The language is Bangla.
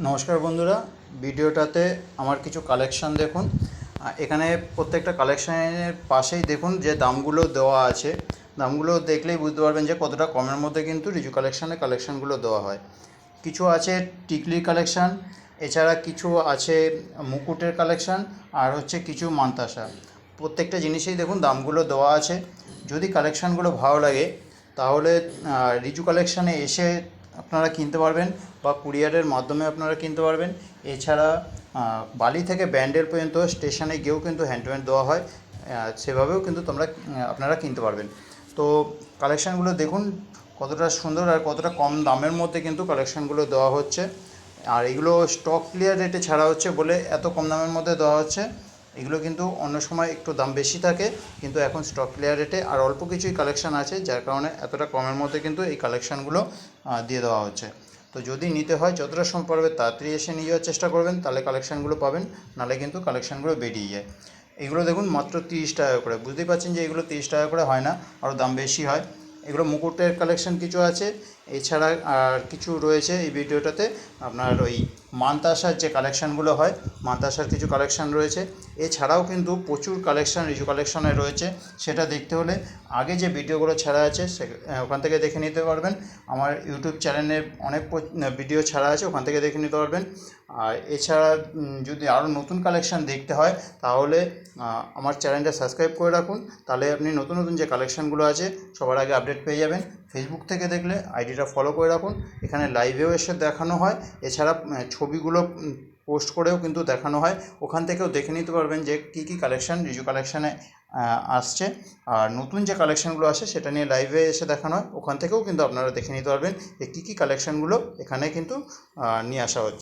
নমস্কার বন্ধুরা, ভিডিওটাতে আমার কিছু কালেকশান দেখুন। এখানে প্রত্যেকটা কালেকশানের পাশেই দেখুন যে দামগুলো দেওয়া আছে। দামগুলো দেখলেই বুঝতে পারবেন যে কতটা কমের মধ্যে কিন্তু রিজু কালেকশানে কালেকশানগুলো দেওয়া হয়। কিছু আছে টিকলির কালেকশান এছাড়া কিছু আছে মুকুটের কালেকশান আর হচ্ছে কিছু মান্তাসা। প্রত্যেকটা জিনিসেই দেখুন দামগুলো দেওয়া আছে। যদি কালেকশানগুলো ভালো লাগে, তাহলে রিজু কালেকশানে এসে আপনারা কিনতে পারবেন বা কুরিয়ারের মাধ্যমে আপনারা কিনতে পারবেন। এছাড়া বালি থেকে ব্যান্ডেল পর্যন্ত স্টেশনে গিয়েও কিন্তু হ্যান্ড টু হ্যান্ড দেওয়া হয়। সেভাবেও কিন্তু তোমরা আপনারা কিনতে পারবেন। তো কালেকশানগুলো দেখুন, কতটা সুন্দর আর কতটা কম দামের মধ্যে কিন্তু কালেকশানগুলো দেওয়া হচ্ছে। আর এগুলো স্টক ক্লিয়ার রেটে ছাড়া হচ্ছে বলে এত কম দামের মধ্যে দেওয়া হচ্ছে। এগুলো কিন্তু অন্য সময় একটু দাম বেশি থাকে, কিন্তু এখন স্টক ক্লিয়ার রেটে আর অল্প কিছুই কালেকশান আছে, যার কারণে এতটা কমের মধ্যে কিন্তু এই কালেকশানগুলো দিয়ে দেওয়া হচ্ছে। তো যদি নিতে হয় যতটা সময় পারবে তাড়াতাড়ি এসে নিয়ে যাওয়ার চেষ্টা করবেন, তাহলে কালেকশানগুলো পাবেন, নাহলে কিন্তু কালেকশানগুলো বেরিয়ে যায়। এগুলো দেখুন মাত্র তিরিশ টাকা করে, বুঝতেই পারছেন যে এগুলো তিরিশ টাকা করে হয় না, আরও দাম বেশি হয়। এগুলো মুকুটের কালেকশন কিছু আছে। এছাড়া আর কিছু রয়েছে এই ভিডিওটাতে। আপনার ওই মান্তাসার যে কালেকশানগুলো হয়, মান্তাসার কিছু কালেকশান রয়েছে। এছাড়াও কিন্তু প্রচুর কালেকশান রিজু কালেকশানে রয়েছে। সেটা দেখতে হলে আগে যে ভিডিওগুলো ছাড়া আছে, সে ওখান থেকে দেখে নিতে পারবেন। আমার ইউটিউব চ্যানেলে অনেক ভিডিও ছাড়া আছে, ওখান থেকে দেখে নিতে পারবেন। আর এছাড়া যদি আরও নতুন কালেকশান দেখতে হয়, তাহলে আমার চ্যানেলটা সাবস্ক্রাইব করে রাখুন। তাহলে আপনি নতুন নতুন যে কালেকশানগুলো আছে, সবার আগে আপডেট পেয়ে যাবেন। ফেসবুক থেকে দেখলে আইডিটা ফলো করে রাখুন। এখানে লাইভেও এসে দেখানো হয়। এছাড়া ছবিগুলো পোস্ট করেও কিন্তু দেখানো হয়। ওখান থেকেও দেখে নিতে পারবেন যে কী কী কালেকশান রিজু কালেকশানে আসছে। আর নতুন যে কালেকশানগুলো আসে, সেটা নিয়ে লাইভে এসে দেখানো হয়। ওখান থেকেও কিন্তু আপনারা দেখে নিতে পারবেন যে কী কী কালেকশানগুলো এখানে কিন্তু নিয়ে আসা হচ্ছে।